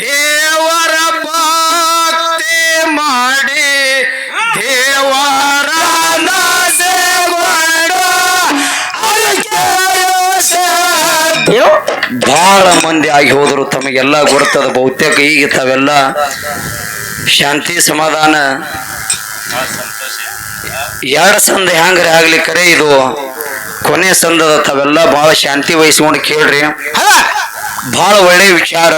ದೇವರ ಭಕ್ತಿ ಮಾಡಿ ದೇವರ ಬಹಳ ಮಂದಿ ಆಗಿ ಹೋದರು ತಮಗೆಲ್ಲ ಗೊತ್ತದ ಬಹುತೇಕ ಈಗ ತಾವೆಲ್ಲ ಶಾಂತಿ ಸಮಾಧಾನ. ಎರಡು ಸಂದ ಹ್ಯಾಂಗ್ರೆ ಆಗ್ಲಿ ಕರೆ ಇದು. ಕೊನೆ ಸಂದದ ತಾವೆಲ್ಲ ಬಹಳ ಶಾಂತಿ ವಹಿಸ್ಕೊಂಡು ಕೇಳ್ರಿ. ಬಹಳ ಒಳ್ಳೆ ವಿಚಾರ.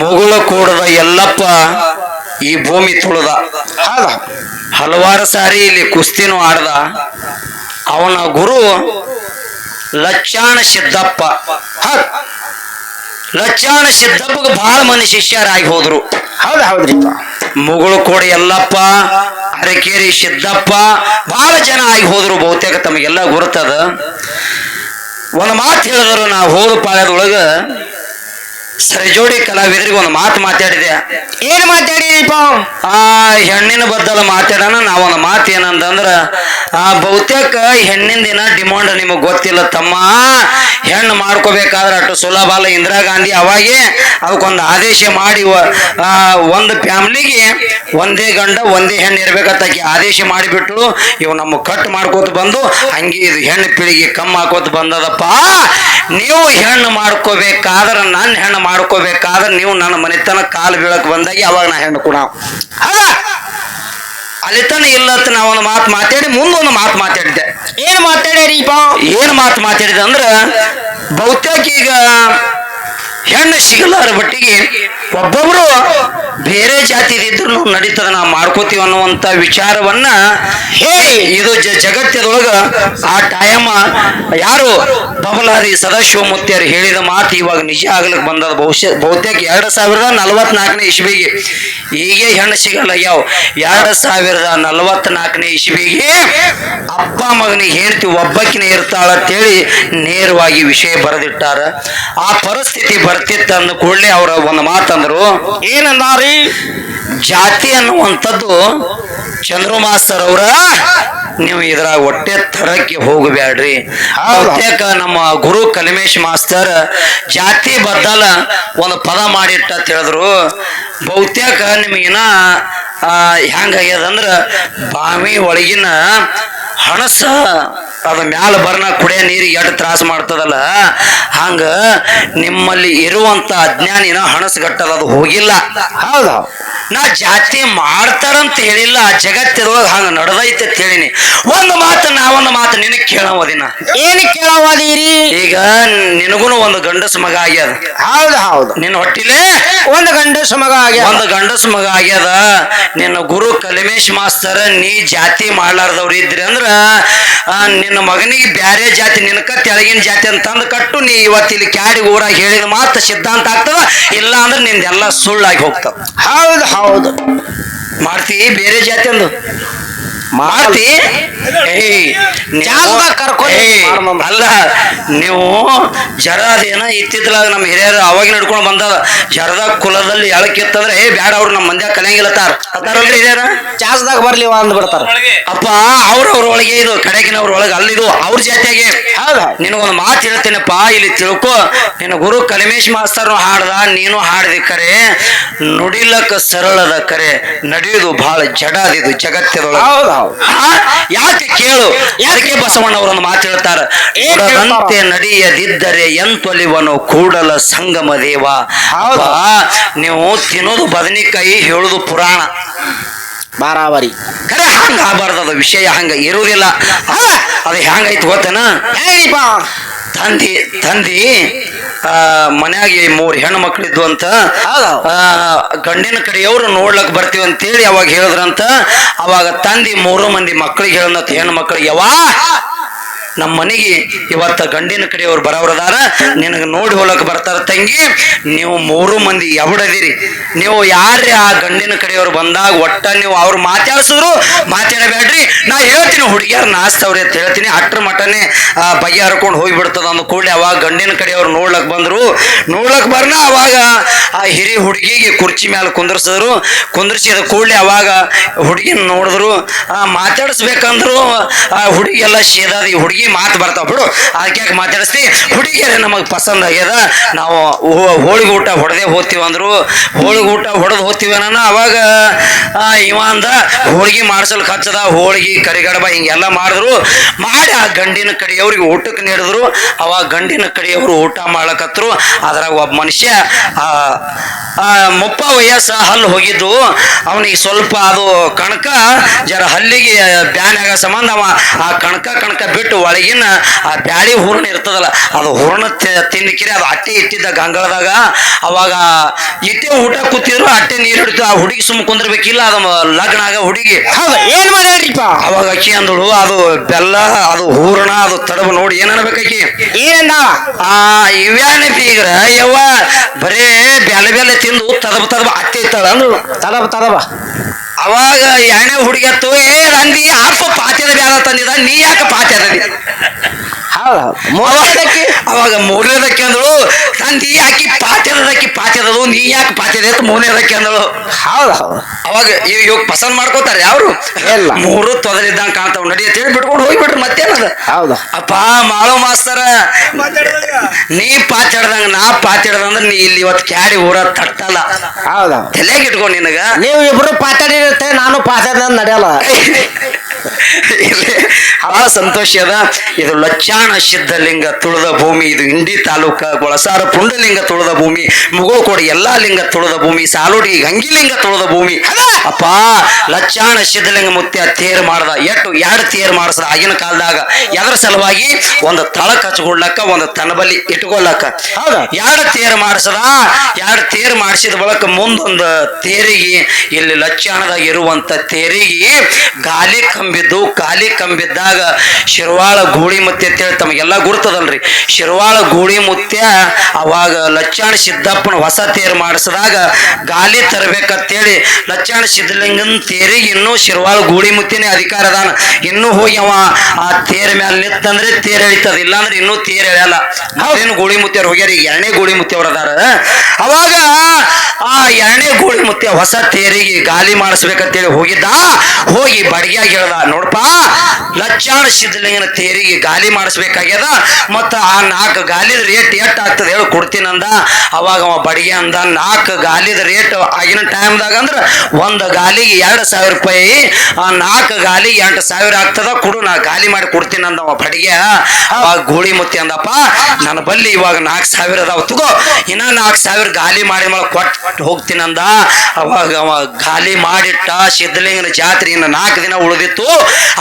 ಮುಗುಳ ಕೂಡದ ಎಲ್ಲಪ್ಪ ಈ ಭೂಮಿ ತುಳಿದ. ಹಲವಾರು ಸಾರಿ ಇಲ್ಲಿ ಕುಸ್ತಿನೂ ಆಡ್ದ. ಅವನ ಗುರು ಲಚ್ಚಾಣ ಸಿದ್ದಪ್ಪ. ಲಚ್ಚಾಣ ಸಿದ್ದಪ್ಪಗೆ ಬಹಳ ಮಂದಿ ಶಿಷ್ಯರಾಗಿ ಹೋದ್ರು. ಹೌದಾ ಹೌದ್ರಿ ಮುಗುಳು ಕೂಡ ಎಲ್ಲಪ್ಪ ಅರಕೇರಿ ಸಿದ್ದಪ್ಪ ಬಹಳ ಜನ ಆಗಿ ಹೋದ್ರು ಬಹುತೇಕ ತಮಗೆಲ್ಲ ಗುರುತದ. ಒಂದು ಮಾತು ಹೇಳಿದ್ರು ನಾವು ಹೋದ ಪಾಳ್ಯದೊಳಗ ಸರಿಜೋಡಿ ಕಲಾವಿದರಿಗೆ ಒಂದು ಮಾತು ಮಾತಾಡಿದೆ. ಏನು ಮಾತಾಡಿದೀಪ ಆ ಹೆಣ್ಣಿನ ಬದ್ದಲ ಮಾತಾಡೋಣ ನಾ ಒಂದು ಮಾತು ಏನಂತಂದ್ರ ಆ ಬಹುತೇಕ ಹೆಣ್ಣಿನ ದಿನ ಡಿಮಾಂಡ್ ನಿಮಗೆ ಗೊತ್ತಿಲ್ಲ ತಮ್ಮ ಹೆಣ್ಣು ಮಾಡ್ಕೋಬೇಕಾದ್ರೆ ಅಷ್ಟು ಸುಲಭ ಅಲ್ಲ. ಇಂದಿರಾ ಗಾಂಧಿ ಅವಾಗೆ ಅದಕ್ಕೊಂದು ಆದೇಶ ಮಾಡಿ ಒಂದು ಫ್ಯಾಮ್ಲಿಗೆ ಒಂದೇ ಗಂಡ, ಒಂದೇ ಹೆಣ್ಣು ಇರ್ಬೇಕಂತ ಆದೇಶ ಮಾಡಿಬಿಟ್ಟು ಇವು ನಮ್ಮ ಕಟ್ ಮಾಡ್ಕೋತ ಬಂದು, ಹಂಗೆ ಇದು ಹೆಣ್ಣು ಪೀಳಿಗೆ ಕಮ್ಮಿ ಹಾಕೋತ ಬಂದದಪ್ಪ. ನೀವು ಹೆಣ್ಣು ಮಾಡ್ಕೋಬೇಕಾದ್ರೆ ನನ್ನ ಹೆಣ್ಣು ಮಾಡ್ಕೋಬೇಕಾದ್ರೆ ನೀವು ನನ್ನ ಮನೆತನ ಕಾಲು ಬೀಳಕ್ ಬಂದಾಗ ಅವಾಗ ನಾ ಹೆಣ್ಣು ಕೂಡ ಅಲ್ಲಿತನ ಇಲ್ಲತ್ತ ನಾ ಒಂದು ಮಾತು ಮಾತಾಡಿ ಮುಂದೊಂದು ಮಾತು ಮಾತಾಡಿದ್ದೆ. ಏನ್ ಮಾತಾಡ್ಯಾರಿಪ್ಪ ಏನು ಮಾತು ಮಾತಾಡಿದೆ ಅಂದ್ರೆ ಬಹುತೇಕ ಈಗ ಹೆಣ್ಣು ಸಿಗಲಾರ ಬಟ್ಟಿಗೆ ಒಬ್ಬೊಬ್ರು ಬೇರೆ ಜಾತಿ ಇದ್ರು ನಡೀತದ ನಾವು ಮಾಡ್ಕೋತೀವಿ ಅನ್ನುವಂತ ವಿಚಾರವನ್ನ ಹೇಳಿ ಇದು ಜಗತ್ತದೊಳಗ ಆ ಟೈಮ ಯಾರು ಬಬಲಾದಿ ಸದಾಶಿವಮೂರ್ತಿಯರು ಹೇಳಿದ ಮಾತು ಇವಾಗ ನಿಜ ಆಗ್ಲಿಕ್ಕೆ ಬಂದದ. ಬಹುಶಃ, ಬಹುತೇಕ ಎರಡು ಸಾವಿರದ ನಲವತ್ನಾಲ್ಕನೇ ಇಸ್ವಿಗೆ ಹೀಗೆ ಹೆಣ್ಣು ಸಿಗಲ್ಲ ಯಾವ? ಎರಡು ಸಾವಿರದ ನಲವತ್ನಾಲ್ಕನೇ ಇಸ್ವಿಗೆ ಅಪ್ಪ ಮಗನಿಗೆ ಇರ್ತಾಳ ಅಂತೇಳಿ ನೇರವಾಗಿ ವಿಷಯ ಬರೆದಿಟ್ಟಾರ. ಆ ಪರಿಸ್ಥಿತಿ ಬರ್ತಿತ್ತು ಅಂದ ಕೂಡಲೇ ಅವರ ಒಂದು ಮಾತಂದ್ರು ಏನಂದಾರಿ? ಜಾತಿ ಅನ್ನುವಂಥದ್ದು ಚಂದ್ರು ಮಾಸ್ತರ್ ಅವರ ನೀವು ಇದ್ರಾಗ ಹೊಟ್ಟೆ ತರಕ್ಕೆ ಹೋಗಬೇಡ್ರಿ ಬಹುತೇಕ ನಮ್ಮ ಗುರು ಕಲಿಮೇಶ್ ಮಾಸ್ತರ್ ಜಾತಿ ಬದ್ದಲ ಒಂದು ಪದ ಮಾಡಿಟ್ಟ ಅಂತ ಹೇಳಿದ್ರು. ಬಹುತೇಕ ನಿಮಗಿನ ಹೆಂಗಾಗ್ಯದಂದ್ರ ಬಾವಿ ಒಳಗಿನ ಹಣಸ ಅದ ಮ್ಯಾಲ ಬರ್ನ ಕುಡಿಯ ನೀರಿಗೆ ಎಡ್ ತ್ರಾಸ ಮಾಡ್ತದಲ್ಲ, ಹಂಗ ನಿಮ್ಮಲ್ಲಿ ಇರುವಂತ ಅಜ್ಞಾನಿನ ಹಣಸ್ಗಟ್ಟದ ಅದು ಹೋಗಿಲ್ಲ. ಹೌದಾ. ನಾ ಜಾತಿ ಮಾಡ್ತಾರಂತ ಹೇಳಿಲ್ಲ ಜಗತ್ತಿದೊಳಗೆ ಹಂಗ ನಡೆದೈತೆ ಅಂತ ಹೇಳಿನಿ. ಒಂದು ಮಾತು ನಾ ಒಂದು ಮಾತು ನಿನಗೆ ಕೇಳೋದಿನ ಏನ್ ಕೇಳವಾದೀರಿ ಈಗ ನಿನಗೂ ಒಂದು ಗಂಡಸ ಮಗ ಆಗ್ಯದ. ಹೌದು ಹೌದು. ನಿನ್ನ ಹೊಟ್ಟಿಲೆ? ಒಂದು ಗಂಡಸ ಮಗ ಆಗ್ಯದ. ಒಂದು ಗಂಡಸ ಮಗ ಆಗ್ಯದ. ನಿನ್ನ ಗುರು ಕಲಿಮೇಶ್ ಮಾಸ್ತರ್ ನೀ ಜಾತಿ ಮಾಡ್ಲಾರ್ದವ್ರು ಇದ್ರಿ ಅಂದ್ರ ನಿನ್ನ ಮಗನಿಗೆ ಬ್ಯಾರೆ ಜಾತಿ ನಿನಕ ತೆಳಗಿನ ಜಾತಿ ಅಂತಂದು ಕಟ್ಟು ನೀ ಇವತ್ತು ಇಲ್ಲಿ ಕ್ಯಾಡಿ ಊರಾಗ ಹೇಳಿದ ಮಾತು ಸಿದ್ಧಾಂತ ಆಗ್ತದ ಇಲ್ಲ ಅಂದ್ರೆ ನಿಂದೆಲ್ಲ ಸುಳ್ಳಾಗಿ ಹೋಗ್ತದ ಹೌದು ಹೌದು. ಮಾಡ್ತೀವಿ ಬೇರೆ ಜಾತಿ ಅಂದು ಮಾಡ್ತಿ ಜಾಗದಾಗ ಕರ್ಕೊಂಡು ಅಲ್ಲ ನೀವು ಜರ ಅದೇನ ಇತ್ತಿತ್ತಲಾಗ ನಮ್ಮ ಹಿರಿಯರು ಅವಾಗ ನಡ್ಕೊಂಡು ಬಂದ ಜರದ ಕುಲದಲ್ಲಿ ಎಳಕಿತ್ತಂದ್ರೆ ಏ ಬ್ಯಾಡ ಅವ್ರು ನಮ್ಮ ಮಂದ್ಯಾಗ ಕಲಿಯಂಗಿಲ್ಲ ತಾರ. ಅದಾರಲ್ರಿ ಹಿರಿಯರ ಚಾಸ್ದಾಗ ಬರ್ಲಿ ಅಂದ್ ಬಿಡ್ತಾರ ಅಪ್ಪ ಅವ್ರ ಅವ್ರ ಒಳಗೆ ಇದು ಕಡೆಗಿನವ್ರ ಒಳಗೆ ಅಲ್ಲಿದು ಅವ್ರ ಜಾತಿಯಾಗೆ. ನಿನಗೊಂದು ಮಾತು ಹೇಳ್ತೇನಪ್ಪ ಇಲ್ಲಿ ತಿಳ್ಕೊ. ನಿನ್ನ ಗುರು ಕಲಿಮೇಶ್ ಮಾಸ್ತರ್ ಹಾಡ್ದ ನೀನು ಹಾಡ್ದಿ ಕರೆ. ನುಡಿಲಕ್ಕ ಸರಳದ ಕರೆ ನಡೆಯುದು ಬಹಳ ಜಡಾದಿದು ಜಗತ್ತದೊಳಗೆ ಆ? ಯಾಕೆ ಕೇಳು? ಯಾಕೆ ಬಸವಣ್ಣವರನ್ನು ಮಾತು ಹೇಳ್ತಾರೆ? ಏನ್ ಹೇಳ್ತಾರ? ಉಡದಂತೆ ನಡೆಯದಿದ್ದರೆ ಎಂತೊಲಿವನು ಕೂಡಲ ಸಂಗಮ ದೇವ. ನೀವು ತಿನ್ನೋದು ಬದನೆಕಾಯಿ ಹೇಳುದು ಪುರಾಣ. ಬಾರಾವರಿ ಕರೆ ಹಂಗ ಆಗಬಾರ್ದು ಅದು ವಿಷಯ ಹಂಗ ಇರುವುದಿಲ್ಲ. ಅದು ಹೆಂಗೈತಿ ಗೊತ್ತೇನ? ತಂದಿ ತಂದಿ ಮನ್ಯಾಗ ಮೂರು ಮೂರ್ ಹೆಣ್ಣು ಮಕ್ಳಿದ್ವು ಅಂತ ಹೌದು. ಆ, ಗಂಡಿನ ಕಡೆಯವರು ನೋಡ್ಲಕ್ ಬರ್ತೀವಿ ಅಂತೇಳಿ ಅವಾಗ ಹೇಳಿದ್ರಂತ ಅವಾಗ ತಂದಿ ಮೂರು ಮಂದಿ ಮಕ್ಕಳಿಗೆ ಹೇಳಂತ ಹೆಣ್ಣು ಮಕ್ಳಿಗೆ ಯವಾ ನಮ್ಮ ಮನೆಗೆ ಇವತ್ತ ಗಂಡಿನ ಕಡೆಯವ್ರು ಬರೋರದಾರ ನಿನಗೆ ನೋಡಿ ಹೋಲಕ್ ಬರ್ತಾರ ತಂಗಿ. ನೀವು ಮೂರು ಮಂದಿ ಎವಡದಿರಿ ನೀವು ಯಾರೇ ಆ ಗಂಡಿನ ಕಡೆಯವ್ರು ಬಂದಾಗ ಒಟ್ಟ ನೀವು ಅವ್ರು ಮಾತಾಡ್ಸೋರು ಮಾತಾಡಬೇಡ್ರಿ ನಾ ಹೇಳ್ತೀನಿ ಹುಡುಗಿಯರು ನಾಸ್ತವ್ರಿ ಅಂತ ಹೇಳ್ತೀನಿ. ಅಟ್ರ ಮಟನೆ ಆ, ಬಗೆ ಹರ್ಕೊಂಡು ಹೋಗ್ಬಿಡ್ತದ ಅಂದ ಕೂಡಲೇ ಅವಾಗ ಗಂಡಿನ ಕಡೆಯವ್ರು ನೋಡ್ಲಕ್ ಬಂದ್ರು. ನೋಡ್ಲಕ್ ಬರ್ನ ಅವಾಗ ಆ ಹಿರಿ ಹುಡುಗಿಗೆ ಕುರ್ಚಿ ಮೇಲೆ ಕುಂದರ್ಸಿದ್ರು. ಕುಂದರ್ಸಿದ ಕೂಡಲೇ ಅವಾಗ ಹುಡುಗಿನ ನೋಡಿದ್ರು. ಮಾತಾಡಿಸ್ಬೇಕಂದ್ರು. ಆ ಹುಡುಗಿ ಎಲ್ಲ ಶೇದಾದ ಹುಡುಗಿ ಹುಡುಗಿ ಮಾತು ಬರ್ತಾವ ಬಿಡು. ಅದಕ್ಕೆ ಯಾಕೆ ಮಾತಾಡಿಸ್ತಿ? ಹುಡುಗಿಯರೇ ನಮಗೆ ಪಸಂದ್ ಆಗ್ಯದ. ನಾವು ಹೋಳಿಗೆ ಊಟ ಹೊಡೆದೇ ಹೋಗ್ತೀವಿ ಅಂದ್ರು. ಹೋಳಿಗೆ ಊಟ ಹೊಡೆದು ಹೋಗ್ತೀವಿ ಅನ್ನ ಅವಾಗ ಇವ ಅಂದ ಹೋಳಿಗೆ ಮಾಡ್ಸಲ್ ಖರ್ಚದ ಹೋಳಿಗೆ ಕರಿಗಡಬ ಹಿಂಗೆಲ್ಲ ಮಾಡಿದ್ರು. ಮಾಡಿ ಆ ಗಂಡಿನ ಕಡೆಯವ್ರಿಗೆ ಊಟಕ್ಕೆ ನೀಡಿದ್ರು. ಅವಾಗ ಗಂಡಿನ ಕಡೆಯವರು ಊಟ ಮಾಡ್ಲಕತ್ರು. ಅದ್ರಾಗ ಒಬ್ಬ ಮನುಷ್ಯ ಆ, ಮುಪ್ಪ ವಯಸ್ಸ ಹಲ್ಲು ಹೋಗಿದ್ದು. ಅವನಿಗೆ ಸ್ವಲ್ಪ ಅದು ಕಣಕ ಜರ ಹಲ್ಲಿಗೆ ಬ್ಯಾನ್ ಆಗ ಸಂಬಂಧ ಅವ. ಆ ಕಣಕ ಕಣಕ ಬಿಟ್ಟು ಒಳಗಿನ ಆ ಬ್ಯಾಳಿ ಹೂರ್ಣ ಇರ್ತದಲ್ಲ ಅದು ಹೂರ್ಣ ತಿನ್ನಿಕಿರಿ ಅದು ಅಟ್ಟೆ ಇಟ್ಟಿದ್ದ ಗಂಗಳದಾಗ ಅವಾಗ ಇಟ್ಟೆ ಊಟ ಕೂತಿದ್ರು ಅಟ್ಟೆ ನೀರು ಹಿಡಿತು ಆ ಹುಡುಗಿ ಸುಮ್ಮ ಕುಂದಿರ್ಬೇಕಿಲ್ಲ ಅದು ಲಗ್ನ ಆಗ ಹುಡುಗಿ. ಏನ್ ಮಾಡ್ಯಾಳ್ರಿಪ್ಪ ಅವಾಗ ಅಕ್ಕಿ ಅಂದಳು ಅದು ಬೆಲ್ಲ ಅದು ಹೂರ್ಣ ಅದು ತಡಬ ನೋಡಿ ಏನ್ ಅನ್ಬೇಕಿ ಏನ ಆ ಇವ್ಯಾನ ಬೀಗ್ರ ಯವ್ವ ಬರೇ ಬ್ಯಾಲೆ ಬೆಲ್ಲ ತಿಂದು ತದಬ ತದಬ ಅತ್ತೆ ಇತ್ತಾಳ ಅಂದಳು. ತದಬ ತದಬ ಅವಾಗ ಎಣ್ಣೆ ಹುಡುಗಿಯತ್ತು ಏ ನಂದಿ ಅಪ್ಪ ಪಾತ್ಯದ ಬ್ಯಾರ ತಂದಿದ ನೀ ಯಾಕೆ ಪಾತ್ಯದಿ ಅವಾಗ ಮೂರನೇದಕ್ಕೆ ಅಂದಳು ತಂದಿ ಯಾಕಿ ಪಾತ್ಯದಕ್ಕೆ ಪಾತ್ಯದದು ನೀ ಯಾಕೆ ಪಾತ್ಯದ? ಅಂತ ಮೂರನೇದಕ್ಕೆ ಅಂದಳು. ಹೌದು? ಹೌದು ಅವಾಗ ಇವ್ ಇವಾಗ ಪಸಂದ್ ಮಾಡ್ಕೋತಾರೆ ಯಾರು ಇಲ್ಲ. ಮೂರು ತೊದಲಿದ್ದಂಗ ಕಾಣ್ತಾವ್ ನಡಿ ಅಂತ ಹೇಳಿ ಬಿಟ್ಕೊಂಡು ಹೋಗ್ಬಿಟ್ರಿ ಮತ್ತೇನದ ಹೌದು. ಅಪ್ಪ ಮಾಳೋ ಮಾಸ್ತರ. ನೀ ಪಾತಾಡ್ದಂಗ ನಾ ಪಾತಾಡ್ದಂದ್ರ ನೀ ಇಲ್ಲಿ ಇವತ್ತು ಕ್ಯಾಡಿ ಊರ ತಟ್ಟಲ್ಲ ಹೌದು. ತಲೆಗೆ ಇಟ್ಕೊಂಡು ನಿನಗ. ನೀವು ಇಬ್ರು ಪಾತಾಡಿರುತ್ತೆ ನಾನು ಪಾತಾಡ ನಡೆಯಲ್ಲ. ಇಲ್ಲಿ ಬಹಳ ಸಂತೋಷ ಅದ. ಇದು ಲಚ್ಚಾಣ ಸಿದ್ಧಲಿಂಗ ತುಳದ ಭೂಮಿ, ಇದು ಇಂಡಿ ತಾಲೂಕ, ಗೊಳಸಾರ ಪುಂಡಲಿಂಗ ತುಳದ ಭೂಮಿ ಮುಗೋಕೋಡಿ ಎಲ್ಲಾ ಲಿಂಗ ತುಳದ ಭೂಮಿ, ಸಾಲೋಡಿ ಗಂಗಿಲಿಂಗ ತುಳದ ಭೂಮಿ ಅಪ್ಪ ಲಚ್ಚಾಣ ಸಿದ್ಧಲಿಂಗ ಮುತ್ಯ ತೇರು ಮಾಡ್ದ ಎಟ್ಟು ಎರಡು ತೇರು ಮಾಡಿಸ್ದ ಆಗಿನ ಕಾಲದಾಗ. ಎದ್ರ ಸಲುವಾಗಿ ಒಂದು ತಳ ಹಚ್ಕೊಡ್ಲಕ್ಕ ಒಂದು ತನಬಲಿ ಇಟ್ಕೊಳಕ್ಕ ಹೌದಾ? ಎರಡು ತೇರು ಮಾಡಿಸದ ಎರಡು ತೇರು ಮಾಡಿಸಿದ ಬಳಕ ಮುಂದೊಂದು ತೇರಿಗೆ ಇಲ್ಲಿ ಲಚ್ಚಾಣದಾಗ ಇರುವಂತ ತೇರಿಗೆ ಗಾಲಿ ಕಂಬಿದ್ದು ಗಾಲಿ ಕಂಬಿದ್ದಾಗ ಶಿರ್ವಾಳ ಗೂಳಿ ಮುತ್ಯ ಅಂತೇಳಿ ತಮಗೆಲ್ಲ ಗುರುತದಲ್ರಿ. ಶಿರ್ವಾಳ ಗೂಳಿ ಮುತ್ಯ ಅವಾಗ ಲಚ್ಚಾಣ ಸಿದ್ದಪ್ಪನ ಹೊಸ ತೇರು ಮಾಡಿಸಿದಾಗ ಗಾಲಿ ತರಬೇಕಂತೇಳಿ ಲಚ್ಚಾಣ ಸಿದ್ಧಲಿಂಗನ ತೇರಿಗೆ ಇನ್ನೂ ಶಿರ್ವಾಳ ಗೂಳಿ ಮುತ್ತಿನೇ ಅಧಿಕಾರ ಅದಾನ. ಇನ್ನೂ ಹೋಗಿ ಅವ ಆ ತೇರ ಮ್ಯಾಲ ನಿತ್ತಂದ್ರೆ ತೇರ್ ಎಳಿತದ. ಇಲ್ಲಾಂದ್ರೆ ಇನ್ನೂ ತೇರ್ ಎಳೆಯಲ್ಲ ಅದೇನು ಗೂಳಿ ಮುತ್ತಿಯವ್ರು ಹೋಗ್ಯಾರ? ಈಗ ಎರಡನೇ ಗೂಳಿ ಮುತ್ತಿಯವ್ರು ಅದಾರ. ಅವಾಗ ಆ ಎರಡನೇ ಗೂಳಿ ಮುತ್ತಿಯ ಹೊಸ ತೇರಿಗೆ ಗಾಲಿ ಮಾಡಿಸ್ಬೇಕಂತೇಳಿ ಹೋಗಿದ್ದ. ಹೋಗಿ ಬಡಗಿಯಾಗಿ ಹೇಳ್ದ ನೋಡಪ್ಪ ಲಚ್ಚಾಣ ಸಿದ್ಧಲಿಂಗನ ತೇರಿಗೆ ಗಾಲಿ ಮಾಡಿಸ್ಬೇಕಾಗ್ಯದ. ಮತ್ತ ಆ ನಾಲ್ಕು ಗಾಲಿದ ರೇಟ್ ಎಷ್ಟು ಆಗ್ತದೆ ಹೇಳಿ ಕೊಡ್ತೀನಂದ. ಅವಾಗ ಅವ ಬಡಗಿ ಅಂದ, ನಾಲ್ಕು ಗಾಲಿದ ರೇಟ್ ಆಗಿನ ಟೈಮ್ದಾಗ ಅಂದ್ರೆ ಒಂದು ಗಾಲಿಗೆ ಎರಡು ಸಾವಿರ ರೂಪಾಯಿ, ಆ ನಾಲ್ಕು ಗಾಲಿಗೆ ಎಂಟು ಸಾವಿರ ಆಗ್ತದ, ಕೊಡು, ನಾ ಗಾಲಿ ಮಾಡಿ ಕೊಡ್ತೀನಿ ಅಂದ ಅವ ಬಡಿಗೆ. ಅವಾಗ ಗೋಳಿ ಮುತ್ತಿ ಅಂದಪ್ಪ, ನನ್ನ ಬಲ್ಲಿ ಇವಾಗ ನಾಲ್ಕು ಸಾವಿರ ಅದಾವ, ತಗೋ, ಇನ್ನ ನಾಲ್ಕು ಸಾವಿರ ಗಾಲಿ ಮಾಡಿ ಮೇಲೆ ಕೊಟ್ಟು ಹೋಗ್ತೀನಿ ಹೋಗ್ತೀನಂದ ಅವಾಗ ಅವ ಗಾಲಿ ಮಾಡಿಟ್ಟ, ಸಿದ್ಧಲಿಂಗನ ಜಾತ್ರೆ ಇನ್ನು ನಾಲ್ಕು ದಿನ ಉಳಿದಿತ್ತು.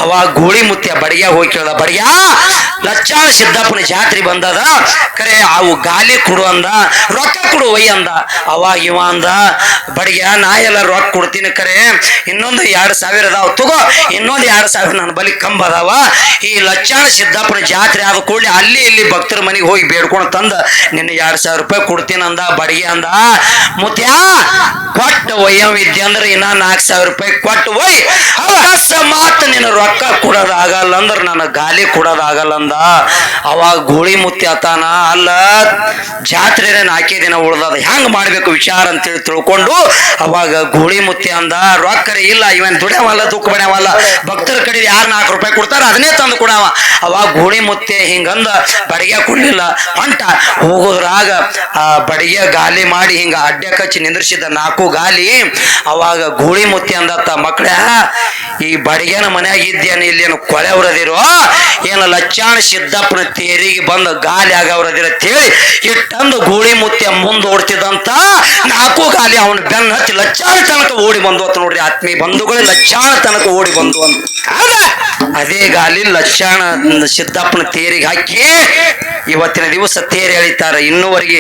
ಅವಾಗ ಗೋಳಿ ಮುತ್ಯ ಬಡಿಗೆ ಹೋಗಿ ಕೇಳ್ದ ಬಡಿಯ ಲಚ್ಚಾಳ ಸಿದ್ದಪ್ಪನ ಜಾತ್ರೆ ಬಂದದ. ಕರೆ, ಅವು ಗಾಲಿ ಕೊಡು ಅಂದ, ರೊಕ್ಕ ಕೊಡು ಒಯ್ಯ ಅಂದ. ಅವಾಗ ಇವ ಅಂದ, ಬಡಿಗೆ, ನಾ ಎಲ್ಲ ರೊಕ್ಕ ಕೊಡ್ತೀನಿ ಕರೆ, ಇನ್ನೊಂದು ಎರಡು ಸಾವಿರ ಅದಾವ. ತಗೋ, ಇನ್ನೊಂದು ಎರಡು ಸಾವಿರ ನನ್ನ ಬಲಿ ಕಂಬ ಅದಾವ. ಈ ಲಚ್ಚಾಣ ಸಿದ್ದಾಪುರ ಜಾತ್ರೆ ಆದ ಕೂಡಲೇ ಅಲ್ಲಿ ಇಲ್ಲಿ ಭಕ್ತರ ಮನೆಗೆ ಹೋಗಿ ಬೇಡ್ಕೊಂಡು ತಂದ. ನಿನ್ನ ಎರಡು ಸಾವಿರ ರೂಪಾಯಿ ಕೊಡ್ತೀನಿ ಅಂದ, ಬಡಿಗೆ ಅಂದ. ಮುತ್ಯ, ಕೊಟ್ಟು ಒಯ್ಯವಿದ್ದೆ ಅಂದ್ರೆ ಇನ್ನ ನಾಲ್ಕು ಸಾವಿರ ರೂಪಾಯಿ ಕೊಟ್ಟು ಒಯ್ ಅಕಸ್ಮಾತ್ ನಿನ್ನ ರೊಕ್ಕ ಕೊಡೋದಾಗಲ್ಲ ಅಂದ್ರೆ ನನ್ನ ಗಾಲಿ ಕೊಡೋದಾಗಲ್ಲ ಅಂದ. ಅವಾಗ ಗೋಳಿ ಮುತ್ಯ ಆತಾನ ಅಲ್ಲ ಜಾತ್ರೆ ನಾಲ್ಕೇ ದಿನ ಉಳ್ದದ. ಹೆಂಗ್ ಮಾಡ್ಬೇಕು ವಿಚಾರ ಅಂತೇಳಿ ತಿಳ್ಕೊಂಡು ಅವಾಗ ಗೋಳಿ ಮುತ್ಯ ಅಂದ ರೊಕ್ಕರಿ ಇಲ್ಲ, ಇವನ್ ದುಡಿಯವಲ್ಲ, ದುಃಖ ಬಡ್ಯಾವಲ್ಲ ಭಕ್ತರ ಕಡೆ ಯಾರು ನಾಲ್ಕು ರೂಪಾಯಿ ಕೊಡ್ತಾರ ಅದನ್ನೇ ತಂದು ಕೊಡವ. ಅವಾಗ ಗೋಳಿ ಮುತ್ತೆ ಹಿಂಗಂದ, ಬಡಿಗೆ ಕೊಡ್ಲಿಲ್ಲ. ಹೊಂಟ, ಹೋಗೋದ್ರಾಗ, ಆ, ಬಡಿಗೆ ಗಾಲಿ ಮಾಡಿ ಹಿಂಗ ಅಡ್ಡ ಕಚ್ಚಿ ನಿಂದ್ರಿಸಿದ ನಾಲ್ಕು ಗಾಲಿ, ಅವಾಗ ಗೋಳಿ ಮುತ್ತೆ ಅಂದತ್ತ ಮಕ್ಕಳ ಈ ಬಡಿಗೆನ ಮನ್ಯಾಗ ಇದ್ದೇನ, ಇಲ್ಲೇನು ಕೊಲೆ ಹೊರದಿರೋ ಏನು ಲಚ್ಚಾಣ ಸಿದ್ದಪ್ಪನ ತೇರಿಗೆ ಬಂದ ಗಾಲಿ ಆಗವ್ರದಿರ ಹೇಳಿ ಇಟ್ಟಂದು ಗೋಳಿ ಮುತ್ತೆ ಮುಂದೆ ಓಡ್ತಿದಂತ ನಾಲ್ಕು ಗಾಲಿ ಅವನ ಬೆನ್ನ ಹಚ್ಚಿ ಲಚ್ಚಾಣ ತನಕ ಓಡಿ ಬಂದು ಅಂತ ನೋಡ್ರಿ. ಆತ್ಮೀಯ ಬಂಧುಗಳೇ ಲಕ್ಷಾಣ ತನಕ ಓಡಿ ಬಂದು ಅಂತ. ಅದೇ ಗಾಲಿ ಲಕ್ಷಣ ಸಿದ್ದಪ್ಪನ ತೇರಿಗೆ ಹಾಕಿ. ಇವತ್ತಿನ ದಿವಸ ತೇರು ಎಳಿತಾರೆ ಇನ್ನೂವರೆಗೆ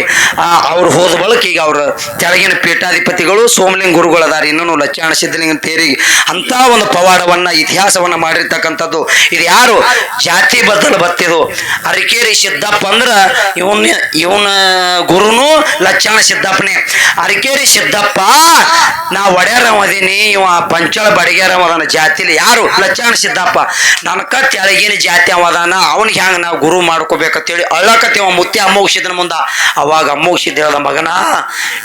ಅವ್ರು ಹೋದ ಬಳಿಕ ಈಗ ಅವ್ರ ಕೆಳಗಿನ ಪೀಠಾಧಿಪತಿಗಳು ಸೋಮಲಿಂಗ ಗುರುಗಳು ಅದಾರ ಇನ್ನೂ ಲಚ್ಚಾಣ ಸಿದ್ಧಲಿಂಗ ತೇರಿ ಅಂತ ಒಂದು ಪವಾಡವನ್ನ, ಇತಿಹಾಸವನ್ನ ಮಾಡಿರ್ತಕ್ಕಂಥದ್ದು. ಇದು ಯಾರು? ಜಾತಿ ಬದಲು ಬತ್ತಿದು. ಅರಿಕೇರಿ ಸಿದ್ದಪ್ಪ ಅಂದ್ರ ಇವನ್, ಇವನ ಗುರುನು ಲಕ್ಷಣ ಸಿದ್ದಪ್ಪನೇ. ಅರಿಕೇರಿ ಸಿದ್ದಪ್ಪ, ನಾ ಒಡ್ಯಾರವ ಅದೀನಿ, ಇವ ಪಂಚಳ ಬಡಿಗ್ಯಾರವ ಅದಾನ. ಜಾತಿಲಿ ಯಾರು? ಲಕ್ಷಣ ಸಿದ್ದಪ್ಪ. ನನಕ ತೆಳಗಿನ ಜಾತಿ ಅವ ಅದಾನ. ಅವನಿಗೆ ಹ್ಯಾಂಗ ನಾವು ಗುರು ಮಾಡ್ಕೋಬೇಕಂತೇಳಿ ಅಳ್ಳಕತ್ತೀವ ಮುತ್ತಿ ಅಮ್ಮೋಗಿಸಿದನ ಮುಂದ. ಅವಾಗ ಅಮ್ಮೋಗಿಸಿದ ಹೇಳ್ದ ಮಗನ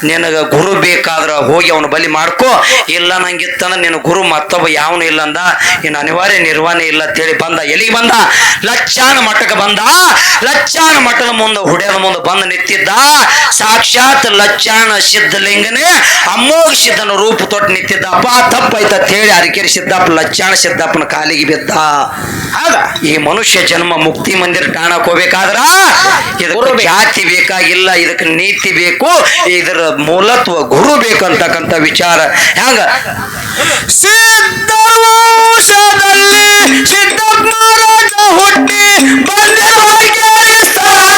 ನಿನಗ ಗುರು ಬೇಕಾದ್ರೆ ಹೋಗಿ ಅವನು ಬಲಿ ಮಾಡ್ಕೋ. ಇಲ್ಲ ನಂಗಿತ್ತಂದ್ರೆ ನಿನ್ನ ಗುರು ಮತ್ತೊಬ್ಬ ಯಾವನು ಇಲ್ಲಂದ ನಿನ್ನ ಇನ್ನು ಅನಿವಾರ್ಯ ನಿರ್ವಹಣೆ ಇಲ್ಲ ಅಂತೇಳಿ ಬಂದ. ಎಲ್ಲಿಗೆ ಬಂದ? ಲಚ್ಚಾನ ಮಠಕ್ಕೆ ಬಂದ. ಲಚ್ಚಾನ ಮಠದ ಮುಂದೆ ಹುಡಿಯದ ಮುಂದೆ ಬಂದು ನಿಂತಿದ್ದ. ಸಾಕ್ಷಾತ್ ಲಚ್ಚಾನ ಸಿದ್ಧಲಿಂಗನೇ ಅಮ್ಮೋಗ ಸಿದ್ಧನ ರೂಪ ತೊಟ್ಟು ನಿಂತಿದ್ದಪ್ಪ ತಪ್ಪಾಯ್ತ ಹೇಳಿ ಅರಿಕೆರೆ ಸಿದ್ದಪ್ಪ ಲಚ್ಚಾಣ ಸಿದ್ದಪ್ಪನ ಕಾಲಿಗೆ ಬಿದ್ದ. ಆಗ ಈ ಮನುಷ್ಯ ಜನ್ಮ ಮುಕ್ತಿ ಮಂದಿರ ಠಾಣಕ್ಕೆ ಹೋಗ್ಬೇಕಾದ್ರ ಇದಕ್ಕೆ. ಜಾತಿ ಬೇಕಾಗಿಲ್ಲ ಇದಕ್ಕೆ ನೀತಿ ಬೇಕು ಇದರ ಮೂಲತ್ವ ಗುರು ಬೇಕಂತಕ್ಕಂಥ ವಿಚಾರ ಹೆಂಗ ಸಿದ್ಧವಂಶದಲ್ಲಿ ಸಿದ್ಧ ಮಹಾರಾಜ ಹುಟ್ಟಿ ಕೇಳಿಸ್ತಾರ.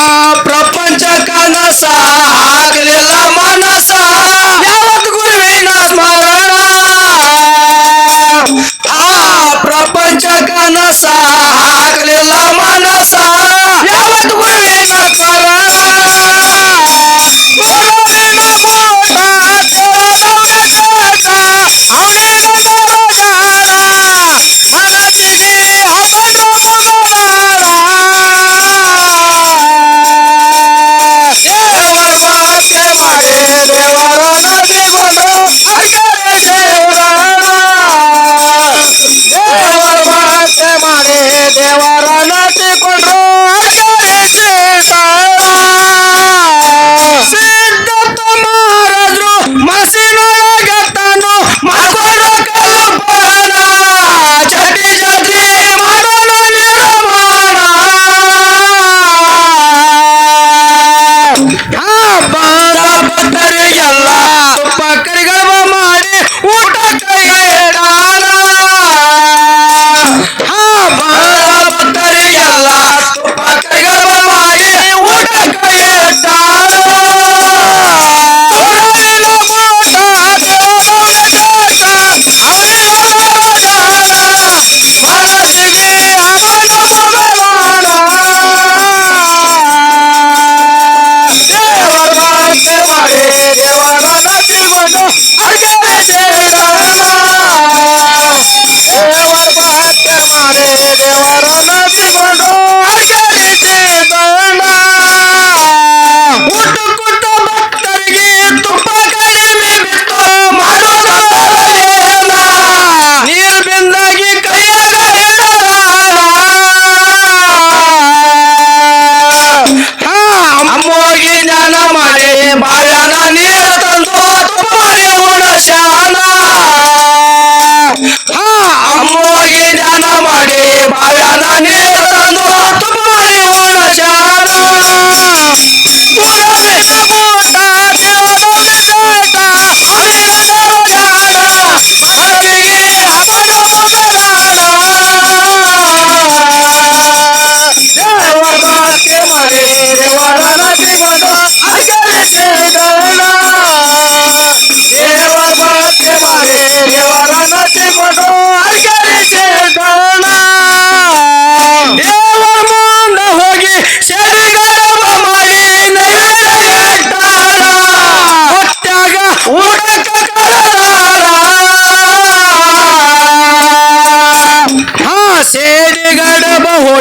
ಆ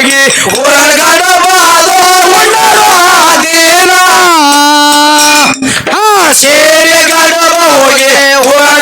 ಹೋಗಿ ಹೋಗಿ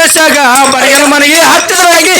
ಹುಣಸಗ ಬರೆಯನ ಮನೆಗೆ ಹತ್ತಿರವಾಗಿ